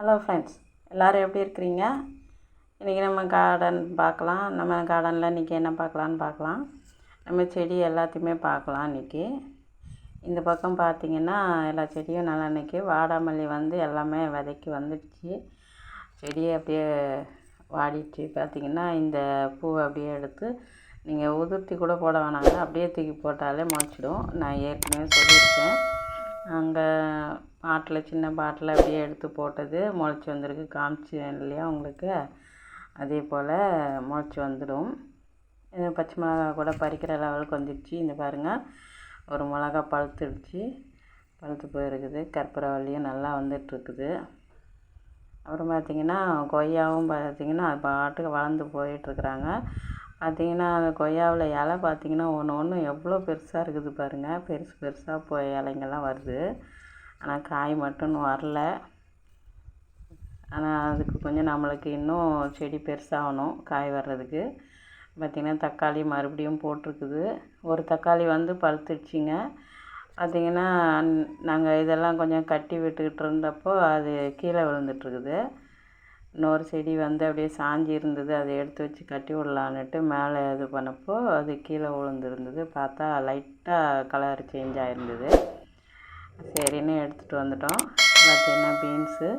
Hello friends எல்லோரும் எப்படி இருக்கிறீங்க? இன்றைக்கி நம்ம கார்டன் பார்க்கலாம். நம்ம கார்டனில் இன்றைக்கி என்ன பார்க்கலான்னு பார்க்கலாம். நம்ம செடி எல்லாத்தையுமே பார்க்கலாம் இன்றைக்கி இந்த பக்கம் பார்த்திங்கன்னா எல்லா செடியும் நல்லா இன்றைக்கி வாடாமல்லி வந்து எல்லாமே விதைக்கு வந்துடுச்சு. செடியை அப்படியே வாடிட்டு பார்த்திங்கன்னா இந்த பூவை அப்படியே எடுத்து நீங்கள் உதிர்த்தி கூட போட வேணாங்க. அப்படியே தூக்கி போட்டாலே முளைச்சிடும். நான் ஏற்கனவே சொல்லியிருக்கேன். அங்கே பாட்டில் சின்ன பாட்டில் அப்படியே எடுத்து போட்டது. முளைச்சி வந்திருக்கு. காமிச்சேன் இல்லையா உங்களுக்கு? அதே போல் முளைச்சி வந்துடும். பச்சை மிளகா கூட பறிக்கிற லெவலுக்கு வந்துடுச்சு இந்த பாருங்கள் ஒரு மிளகா பழுத்துடுச்சு. பழுத்து போயிருக்குது. கற்பூரவல்லியும் நல்லா வந்துட்டுருக்குது. அப்புறம் பார்த்திங்கன்னா கொய்யாவும் பார்த்திங்கன்னா அது பாட்டுக்கு வளர்ந்து போயிட்டுருக்குறாங்க. பார்த்திங்கன்னா அந்த கொய்யாவில் இலை பார்த்திங்கன்னா ஒன்று ஒன்று எவ்வளோ பெருசாக இருக்குது பாருங்கள் பெருசு பெருசாக போய் இலைங்கெல்லாம் வருது. ஆனால் காய் மட்டும் வரல. ஆனால் அதுக்கு கொஞ்சம் நம்மளுக்கு இன்னும் செடி பெருசாகணும் காய் வர்றதுக்கு. பார்த்திங்கன்னா தக்காளி மறுபடியும் போட்டிருக்குது. ஒரு தக்காளி வந்து பழுத்துடுச்சிங்க. பார்த்திங்கன்னா நாங்கள் இதெல்லாம் கொஞ்சம் கட்டி விட்டுக்கிட்டு இருந்தப்போ அது கீழே விழுந்துட்டுருக்குது. இன்னொரு செடி வந்து அப்படியே சாஞ்சி இருந்தது. அதை எடுத்து வச்சு கட்டி விடலான்ட்டு மேலே இது பண்ணப்போ அது கீழே விழுந்துருந்தது. பார்த்தா லைட்டாக கலர் சேஞ்ச் ஆகிருந்தது சரின்னு எடுத்துகிட்டு வந்துட்டோம். பார்த்திங்கன்னா பீன்ஸு.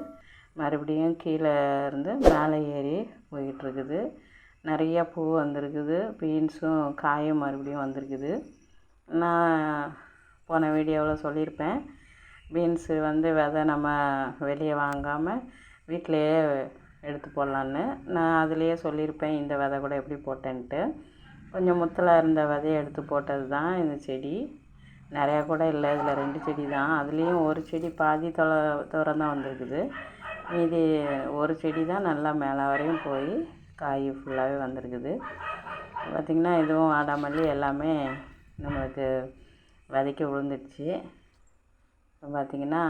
மறுபடியும் கீழே இருந்து மேலே ஏறி போயிட்டுருக்குது. நிறையா பூ வந்திருக்குது. பீன்ஸும் காயும் மறுபடியும் வந்திருக்குது. நான் போன வீடியோவில் சொல்லியிருப்பேன். பீன்ஸு வந்து விதை நம்ம வெளியே வாங்காமல் வீட்டிலையே எடுத்து போடலான்னு. நான் அதுலேயே சொல்லியிருப்பேன் இந்த விதை கூட எப்படி போட்டேன்ட்டு. கொஞ்சம் முத்தலாக இருந்த விதையை எடுத்து போட்டது தான் இந்த செடி. நிறையா கூட இல்லை. இதில் ரெண்டு செடி தான். அதுலேயும் ஒரு செடி பாதி தொலை தூரம் தான் வந்திருக்குது. மீதி ஒரு செடி தான் நல்லா மேலே வரையும் போய் காய் ஃபுல்லாகவே வந்திருக்குது. பார்த்திங்கன்னா இதுவும் ஆடாமல்லி எல்லாமே நம்மளுக்கு விதைக்க விழுந்துடுச்சு. பார்த்திங்கன்னா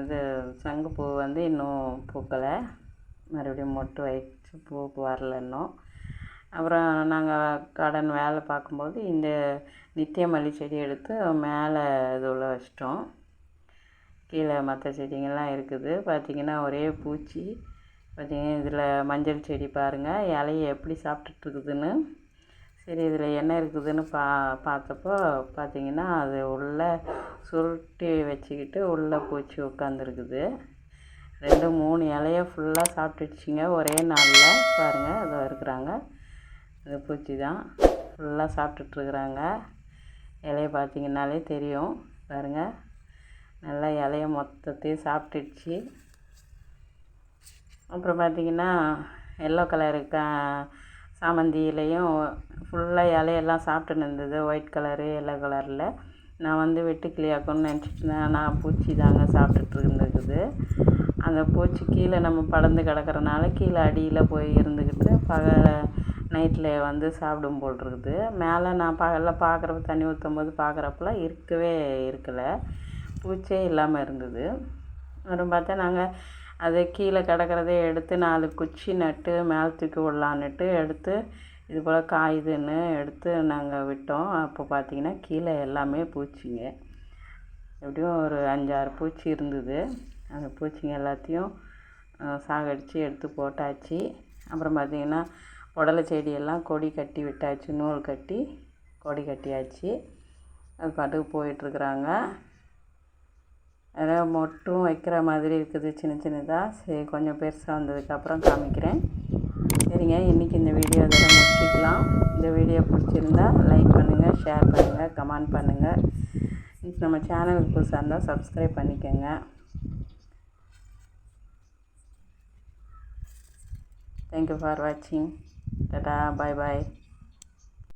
இது சங்குப்பூ வந்து இன்னும் பூக்கலை. மறுபடியும் மொட்டு வச்சு பூ வரல இன்னும். அப்புறம் நாங்கள் கார்டன் வேலை பார்க்கும்போது இந்த நித்திய மல்லி செடி எடுத்து மேலே இதுவில் வச்சிட்டோம். கீழே மற்ற செடிங்கள்லாம் இருக்குது. பார்த்திங்கன்னா ஒரே பூச்சி. பார்த்திங்கன்னா இதில் மஞ்சள் செடி பாருங்கள் இலையை எப்படி சாப்பிட்டுட்ருக்குதுன்னு சரி இதில் என்ன இருக்குதுன்னு பா பார்த்தப்போ பார்த்திங்கன்னா அது உள்ளே சுருட்டி வச்சுக்கிட்டு உள்ளே பூச்சி உட்காந்துருக்குது ரெண்டு மூணு இலையை ஃபுல்லாக சாப்பிட்டுடுச்சிங்க. ஒரே நாளில். பாருங்கள் அதை இருக்கிறாங்க. இந்த பூச்சி தான் ஃபுல்லாக சாப்பிட்டுட்ருக்குறாங்க. இலைய பார்த்திங்கனாலே தெரியும். பாருங்கள் நல்லா இலைய மொத்தத்தையும் சாப்பிட்டுடுச்சு. அப்புறம் பார்த்திங்கன்னா எல்லோ கலரு க சாமந்தியிலையும் ஃபுல்லாக இலையெல்லாம் சாப்பிட்டுன்னு இருந்தது. ஒயிட் கலரு எல்லோ கலரில் நான் வந்து வெட்டுக்கிளியாக்கணும்னு நினச்சிட்டு இருந்தேன். ஆனால் பூச்சி தாங்க சாப்பிட்டுட்டு இருந்துருக்குது அந்த பூச்சி கீழே நம்ம படந்து கிடக்கிறனால கீழே அடியில் போய் இருந்துக்கிட்டு பகலை நைட்டில் வந்து சாப்பிடும் போல் இருக்குது. மேலே நான் பகலில் பார்க்குறப்ப தண்ணி ஊற்றும் போது பார்க்குறப்பெல்லாம் இருக்கவே இருக்கலை. பூச்சே இல்லாமல் இருந்தது. அப்புறம் பார்த்தா நாங்கள் அது கீழே கிடக்கிறதே எடுத்து நாலு குச்சி நட்டு மேலே தூக்கி விடலான்னுட்டு எடுத்து இது போல் காயுதுன்னு எடுத்து நாங்கள் விட்டோம். அப்போ பார்த்திங்கன்னா கீழே எல்லாமே பூச்சிங்க. எப்படியும் ஒரு அஞ்சாறு பூச்சி இருந்தது. அந்த பூச்சிங்க எல்லாத்தையும் சாகடித்து எடுத்து போட்டாச்சு. அப்புறம் பார்த்திங்கன்னா புடலை செடியெல்லாம் கொடி கட்டி விட்டாச்சு நூல் கட்டி கொடி கட்டியாச்சு. அது பாட்டுக்கு போயிட்டுருக்குறாங்க. அதாவது மொட்டும் வைக்கிற மாதிரி இருக்குது சின்ன சின்னதாக சரி கொஞ்சம் பெருசாக வந்ததுக்கப்புறம் காமிக்கிறேன். சரிங்க இன்றைக்கி இந்த வீடியோ இதெல்லாம் முடிச்சிக்கலாம். இந்த வீடியோ பிடிச்சிருந்தா லைக் பண்ணுங்கள் ஷேர் பண்ணுங்கள் கமெண்ட் பண்ணுங்கள் நம்ம சேனலுக்கு புதுசாக இருந்தால் சப்ஸ்கிரைப் பண்ணிக்கோங்க. தேங்க்யூ ஃபார் வாட்சிங் டாடா பாய் பாய்